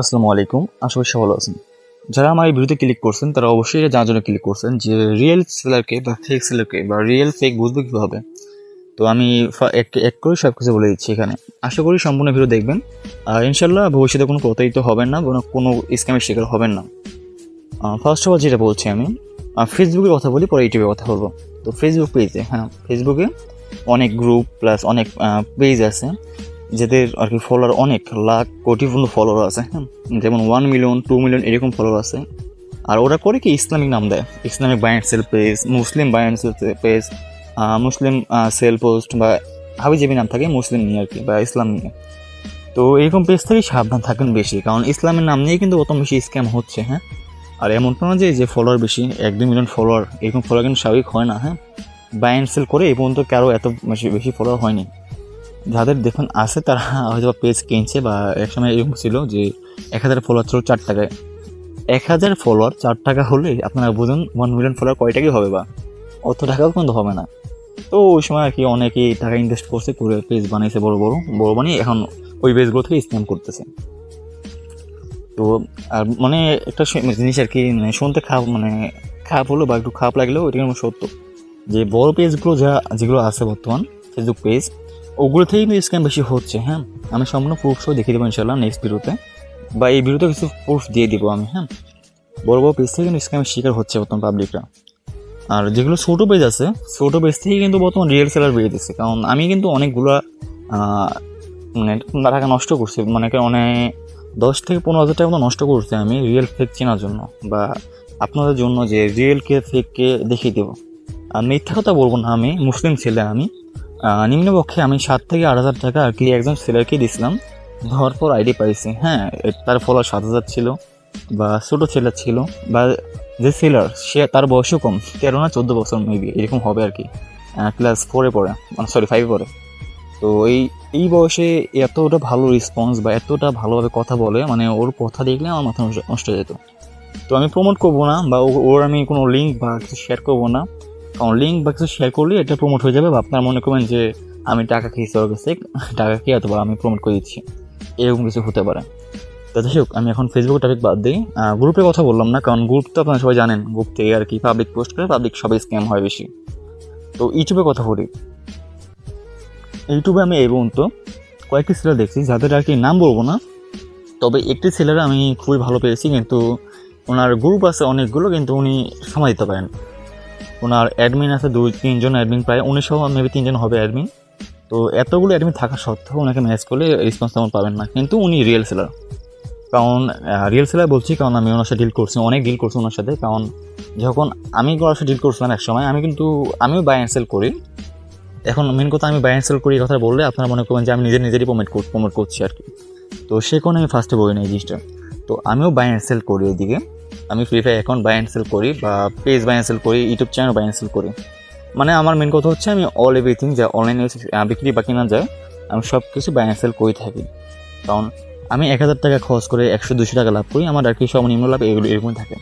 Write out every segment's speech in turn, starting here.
আসসালামু আলাইকুম, আশা করি ভালো আছেন। যারা আমার এই ভিডিওতে ক্লিক করছেন, তারা অবশ্যই এটা জানার জন্য ক্লিক করছেন যে রিয়েল সেলারকে বা ফেক সেলারকে বা রিয়েল ফেক বুঝবে কীভাবে? তো আমি এক এক করে সব কিছু বলে দিচ্ছি এখানে। আশা করি সম্পূর্ণ ভিডিও দেখবেন। আর ইনশাল্লাহ ভবিষ্যতে কোনো প্রতারিত হবেন না, কোনো স্ক্যামের শিকার হবেন না। ফার্স্ট অফ অল যেটা বলছি আমি ফেসবুকের কথা বলি, পরে ইউটিউবের কথা বলব। তো ফেসবুক পেজে হ্যাঁ ফেসবুকে অনেক গ্রুপ প্লাস অনেক পেজ আছে। যাদের আর কি ফলোয়ার অনেক, লাখ কোটি ফলোয়ার আছে হ্যাঁ? যেমন ওয়ান মিলিয়ন টু মিলিয়ন এরকম ফলোয়ার আছে। আর ওরা করে কি ইসলামিক নাম দেয়? Islamic buy and sell page Muslim buy and sell page Muslim sell post বা হাবিজাবি নাম থাকে মুসলিম নিয়ে আর কি, বা ইসলাম নিয়ে। তো এরকম পেজ থেকেই সাবধান থাকেন বেশি, কারণ ইসলামের নাম নিয়ে কিন্তু অত বেশি স্ক্যাম হচ্ছে হ্যাঁ? আর এমনটা না যে যে ফলোয়ার বেশি, এক দুই মিলিয়ন ফলোয়ার এরকম ফলোয়ার কিন্তু স্বাভাবিক হয় না হ্যাঁ? বাই অ্যান্ড সেল করে এই পর্যন্ত কারও এত বেশি বেশি ফলোয়ার হয়নি। যাদের দেখুন আছে, তারা হয়তো পেজ কিনছে বা এক সময় এরকম ছিল যে এক হাজার ফলোয়ার ছিল চার টাকায়। এক হাজার ফলোয়ার চার টাকা হলে আপনারা বুঝুন ওয়ান মিলিয়ন ফলোয়ার কয় টাকাই হবে বা? অত টাকাও কিন্তু হবে না। তো ওই সময় আর কি অনেকেই টাকা ইনভেস্ট করছে করে পেজ বানিয়েছে বড় বড় বড় বানিয়ে এখন ওই পেজগুলো থেকে স্ক্যাম করতেছে। তো আর মানে একটা জিনিস আর কি মানে শুনতে খারাপ মানে খারাপ হলো বা একটু খারাপ লাগলেও এটা কিন্তু সত্য। যে বড় পেজগুলো যা যেগুলো আছে বর্তমান ফেসবুক পেজ ওগুলো থেকেই কিন্তু স্ক্যাম বেশি হচ্ছে হ্যাঁ? আমি সম্পূর্ণ প্রুফ সহ দেখিয়ে দেবো ইনশাল্লাহ নেক্সট ভিডিওতে বা এই ভিডিওতে কিছু প্রুফ দিয়ে দিব আমি হ্যাঁ? বড় বড় পেজ থেকে কিন্তু স্ক্যামের শিকার হচ্ছে বর্তমান পাবলিকরা আর যেগুলো ছোটো পেজ আছে, ছোটো পেজ থেকে কিন্তু বর্তমান রিয়েল সেলার বেরিয়ে দিচ্ছে কারণ আমি কিন্তু অনেকগুলো মানে টাকা নষ্ট করছি মানে অনেক দশ থেকে পনেরো হাজার টাকা মতো নষ্ট করছি আমি রিয়েল ফেক চেনার জন্য বা আপনাদের জন্য যে রিয়েলকে ফেককে দেখিয়ে দেবো। আর মিথ্যা কথা বলব না আমি, মুসলিম ছেলে আমি। নিম্নপক্ষে আমি সাত থেকে আট হাজার টাকা আর কি একজন সেলারকে দিয়েছিলাম ধর পর আইডি পাইছি হ্যাঁ তার ফলোয়ার সাত হাজার ছিল বা ছোটো ছেলে ছিল বা যে সেলার সে তার বয়সও কম, তেরো না চোদ্দ বছর মেবি এরকম হবে আর কি ক্লাস ফোরে পড়ে মানে সরি ফাইভে পড়ে। তো এই এই বয়সে এতটা ভালো রেসপন্স বা এতটা ভালোভাবে কথা বলে মানে ওর কথা দেখলে আমার মাথা নষ্ট- যেত। তো আমি প্রমোট করব না বা ওর আমি কোনো লিঙ্ক বা কিছু শেয়ার করব না। লিঙ্ক বা কিছু শেয়ার করলে এটা প্রমোট হয়ে যাবে বা আপনারা মনে করবেন যে আমি টাকা খেয়েছি ওর কাছে, টাকা খেয়ে অথবা আমি প্রমোট করে দিচ্ছি। এরকম কিছু হতে পারে। তো যাই হোক, আমি এখন ফেসবুক টপিক বাদ দিই। গ্রুপের কথা বললাম না, কারণ গ্রুপ তো আপনারা সবাই জানেন গ্রুপ থেকে আর কি পাবলিক পোস্ট করে পাবলিক সবাই স্ক্যাম হয় বেশি। তো ইউটিউবের কথা বলি। ইউটিউবে আমি এই পর্যন্ত কয়েকটি সেলার দেখছি, যাদের আর কি নাম বলব না, তবে একটি সেলার আমি খুবই ভালো পেয়েছি, কিন্তু ওনার গ্রুপ আছে অনেকগুলো, কিন্তু উনি সময় দিতে পারেন। ওনার অ্যাডমিন আছে দুই, তিনজন অ্যাডমিন প্রায় উনি সহ মেবি তিনজন হবে অ্যাডমিন তো এতগুলো অ্যাডমিন থাকা সত্ত্বেও ওনাকে ম্যাচ করলে রেসপন্স তেমন পাবেন না। কিন্তু উনি রিয়েল সেলার কারণ রিয়েল সেলার বলছি, কারণ আমি ওনার সাথে ডিল করছি, অনেক ডিল করছি ওনার সাথে। কারণ, যখন আমি ওনার সাথে ডিল করছিলাম এক সময় আমি কিন্তু, আমিও বাই অ্যান্ড সেল করি। এখন মেন কথা, আমি বাই অ্যান্ড সেল করি কথা বললে আপনারা মনে করবেন যে আমি নিজে নিজেরই প্রমোট প্রমোট করছি আর কি। তো সে কারণে আমি ফার্স্টে বলি না এই জিনিসটা। তো আমিও বাই অ্যান্ড সেল করি এদিকে আমি free fire account buy and sell করি বা পেজ বাই অ্যান্ড সেল করি YouTube channel buy and sell করি। মানে আমার মেন কথা হচ্ছে আমি অল এভরিথিং যা অনলাইনে বিক্রি বা কেনা যায়, আমি সব কিছু বাই অ্যান্ড সেল করে থাকি। কারণ আমি এক হাজার টাকা খরচ করে একশো দুশো টাকা লাভ করি, আমার আর কি সর্বনিম্ন লাভ এগুলো এরকমই থাকে।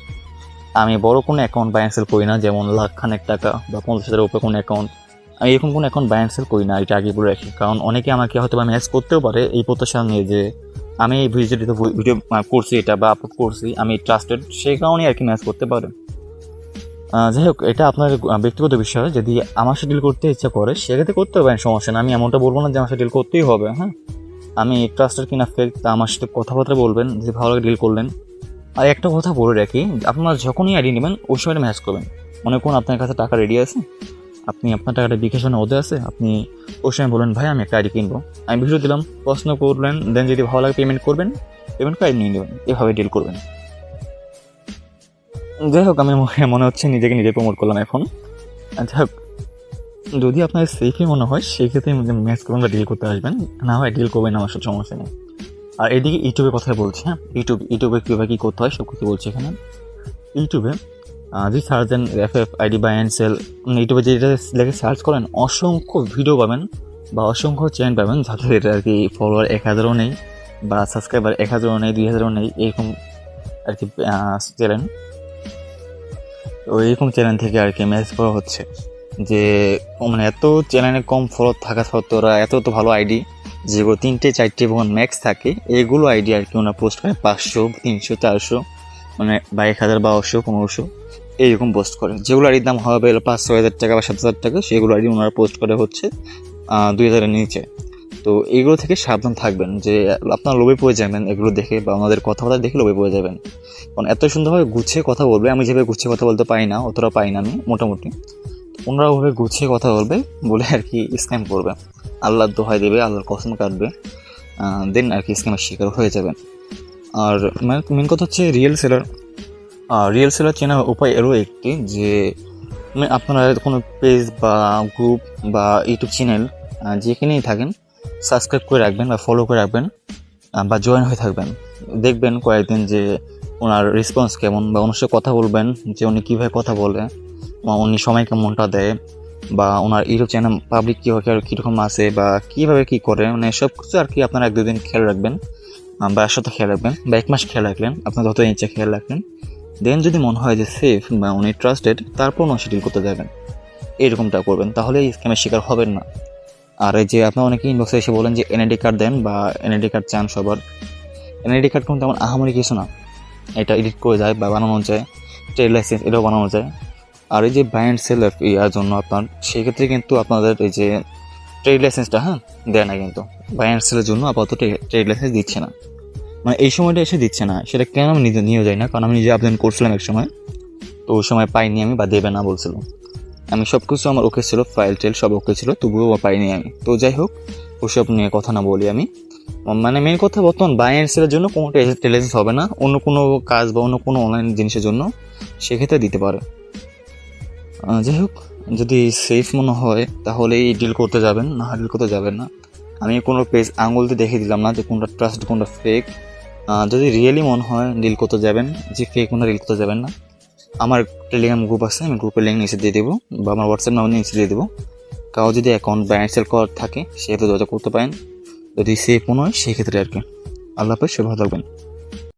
আমি বড় কোনো অ্যাকাউন্ট বাই সেল করি না, যেমন লাখ খানেক টাকা বা পঞ্চাশ হাজারের উপরে কোনো অ্যাকাউন্ট আমি এরকম কোনো অ্যাকাউন্ট বাই সেল করি না, এটা আগে বলে রাখি। কারণ অনেকে আমাকে হয়তো বা ম্যাচ করতেও পারে এই প্রত্যাশা নিয়ে যে আমি এই ভিডিওটিতে ভিডিও করছি এটা বা আপলোড করছি, আমি ট্রাস্টেড সেই কারণে আর কি ম্যাচ করতে পারে। যাই হোক, এটা আপনার ব্যক্তিগত বিষয়। যদি আমার সাথে ডিল করতে ইচ্ছা করে, সেক্ষেত্রে করতে পারেন, সমস্যা না আমি এমনটা বলব না যে আমার সাথে ডিল করতেই হবে হ্যাঁ? আমি ট্রাস্টের কিনা ফেক তা আমার সাথে কথাবার্তা বলবেন যে ভালো লাগে ডিল করলেন। আর একটা কথা বলে রাখি, আপনারা যখনই আইডি নেবেন, ওই সময় ম্যাচ করবেন। মনে করুন আপনার কাছে টাকা রেডি আছে আপনি আপনার টাকাটা বিকাশনে ওদের আছে, আপনি ওই সময় বললেন, ভাই, আমি একটা আইডি কিনবো। আমি ভিডিও দিলাম, প্রশ্ন করলেন, দেন যদি ভালো লাগে পেমেন্ট করবেন পেমেন্ট করে নিয়ে নেবেন, এভাবে ডিল করবেন। যাই হোক, আমি মনে- হচ্ছে নিজেকে নিজে প্রমোট করলাম এখন। আর যাই হোক যদি আপনার সেফই মনে হয়, সেক্ষেত্রে ম্যাচ করবেন বা ডিল করতে আসবেন, না হয় ডিল করবেন, আমার সাথে সমস্যা নেই। আর এদিকে ইউটিউবের কথা বলছি হ্যাঁ? ইউটিউব ইউটিউবে কীভাবে কী করতে হয় সব কিছু বলছি এখানে। ইউটিউবে search then F F ID buy and sell ইউটিউবে যেটা লেগে সার্চ করেন, অসংখ্য ভিডিও পাবেন বা অসংখ্য চ্যানেল পাবেন, যাদের এটা আর কি ফলোয়ার এক হাজারও নেই বা সাবস্ক্রাইবার এক হাজারও নেই, দুই হাজারও নেই, এরকম আর কি চ্যানেল তো এরকম চ্যানেল থেকে আর কি ম্যাচ করা হচ্ছে যে মানে এত চ্যানেলে কম ফলো থাকা সত্ত্বেও ওরা এত তো ভালো আইডি যেগুলো তিনটে, চারটে এবং ম্যাক্স থাকে, এগুলো আইডি আর কি ওনারা পোস্ট করে পাঁচশো, তিনশো, চারশো। মানে বা এক হাজার বারোশো পনেরোশো এইরকম পোস্ট করে। যেগুলো আইডির দাম হবে পাঁচ, ছয় হাজার টাকা বা সাত হাজার টাকা, সেগুলো আইডি ওনারা পোস্ট করে হচ্ছে দুই হাজারের নিচে। তো এগুলো থেকে সাবধান থাকবেন যে, আপনার লোভে পড়ে যাবেন এগুলো দেখে বা ওনাদের কথাবার্তা দেখে লোভে পড়ে যাবেন। কারণ এত সুন্দরভাবে গুছিয়ে কথা বলবে, আমি যেভাবে গুছিয়ে কথা বলতে পারি না, অতটা পাই না আমি, মোটামুটি। ওনারা ওভাবে গুছিয়ে কথা বলবে বলে আর কি স্ক্যাম করবে। আল্লাহর দোহাই দেবে, আল্লাহর কসম কাটবে দেন আর কি স্ক্যামের শিকার হয়ে যাবেন। আর মেন কথা হচ্ছে রিয়েল সেলার আর রিয়েল সেলার চেনার উপায় এরও একটি যে আপনারা কোনো পেজ বা গ্রুপ বা ইউটিউব চ্যানেল যেখানেই থাকেন সাবস্ক্রাইব করে রাখবেন বা ফলো করে রাখবেন বা জয়েন হয়ে থাকবেন। দেখবেন কয়েকদিন যে ওনার রেসপন্স কেমন বা ওনার সাথে কথা বলবেন, যে উনি কীভাবে কথা বলে, বা উনি সময় কেমনটা দেয়, বা ওনার ইউটিউব চ্যানেল পাবলিক কীভাবে কীরকম আছে, বা কীভাবে কী করে মানে সব কিছু আর কি আপনারা এক দুদিন খেয়াল রাখবেন। আহ, বা এক খেয়াল রাখবেন বা এক মাস খেয়াল রাখলেন আপনার যত ইচ্ছা খেয়াল রাখলেন। দেন যদি মনে হয় যে সেফ বা উনি ট্রাস্টেড তারপর ওনার ডিল করতে যাবেন। এরকমটা করবেন তাহলে এই স্ক্যামের শিকার হবেন না। আর এই যে আপনার অনেকে ইনবক্সে এসে বলেন যে এনআইডি কার্ড দেন বা এনআইডি কার্ড চান সবার। এনআইডি কার্ড কোনো তেমন আহামরি কিছু না। এটা এডিট করে যায় বা বানানো যায় ট্রেড লাইসেন্স এটাও বানানো যায়। আর এই যে ব্যান্ড সেল ইয়ার জন্য আপনার সেক্ষেত্রে কিন্তু আপনাদের এই যে ট্রেড লাইসেন্সটা হ্যাঁ দেয় না কিন্তু। ব্যান্ড সেলের জন্য আপাতত ট্রেড লাইসেন্স দিচ্ছে না। মানে এই সময়টা এসে দিচ্ছে না। সেটা কেন আমি নিজে, নিয়েও যাই না? কারণ আমি নিজে আবেদন করছিলাম এক সময়। তো ওই সময় পাইনি আমি বা দেবে না বলছিল। আমি সব কিছু আমার ওকে ছিল ফাইল টেল সব ওকে ছিল, তবুও পাইনি আমি। তো যাই হোক, ওসব নিয়ে কথা না বলি আমি। মানে মেন কথা বর্তমান বাই অ্যান্ড সেলের জন্য কোনো টেলিজেন্স হবে না। অন্য কোনো কাজ বা অন্য কোনো অনলাইন জিনিসের জন্য সেক্ষেত্রে দিতে পারে। যাই হোক, যদি সেফ মনে হয়, তাহলেই ডিল করতে যাবেন, না ডিল করতে যাবেন না। আমি কোনো পেজ আঙুল দিয়ে দেখে দিলাম না যে কোনটা ট্রাস্ট কোনটা ফেক যদি রিয়েলি মনে হয় ডিল করতে যাবেন, যে ফেক কোনটা ডিল করতে যাবেন না, আমার টেলিগ্রাম গ্রুপ আছে, আমি গ্রুপের লিঙ্ক নিচে দিয়ে দেবো, বা আমার হোয়াটসঅ্যাপ নাম্বার নিচে দিয়ে দেবো। কারও যদি অ্যাকাউন্ট বা সেল করার থাকে সেহেতু যোগাযোগ করতে পারেন। যদি সেফ মনে হয়, সেক্ষেত্রে আর কি। আল্লাহ হাফেজ সবাই ভালো থাকবেন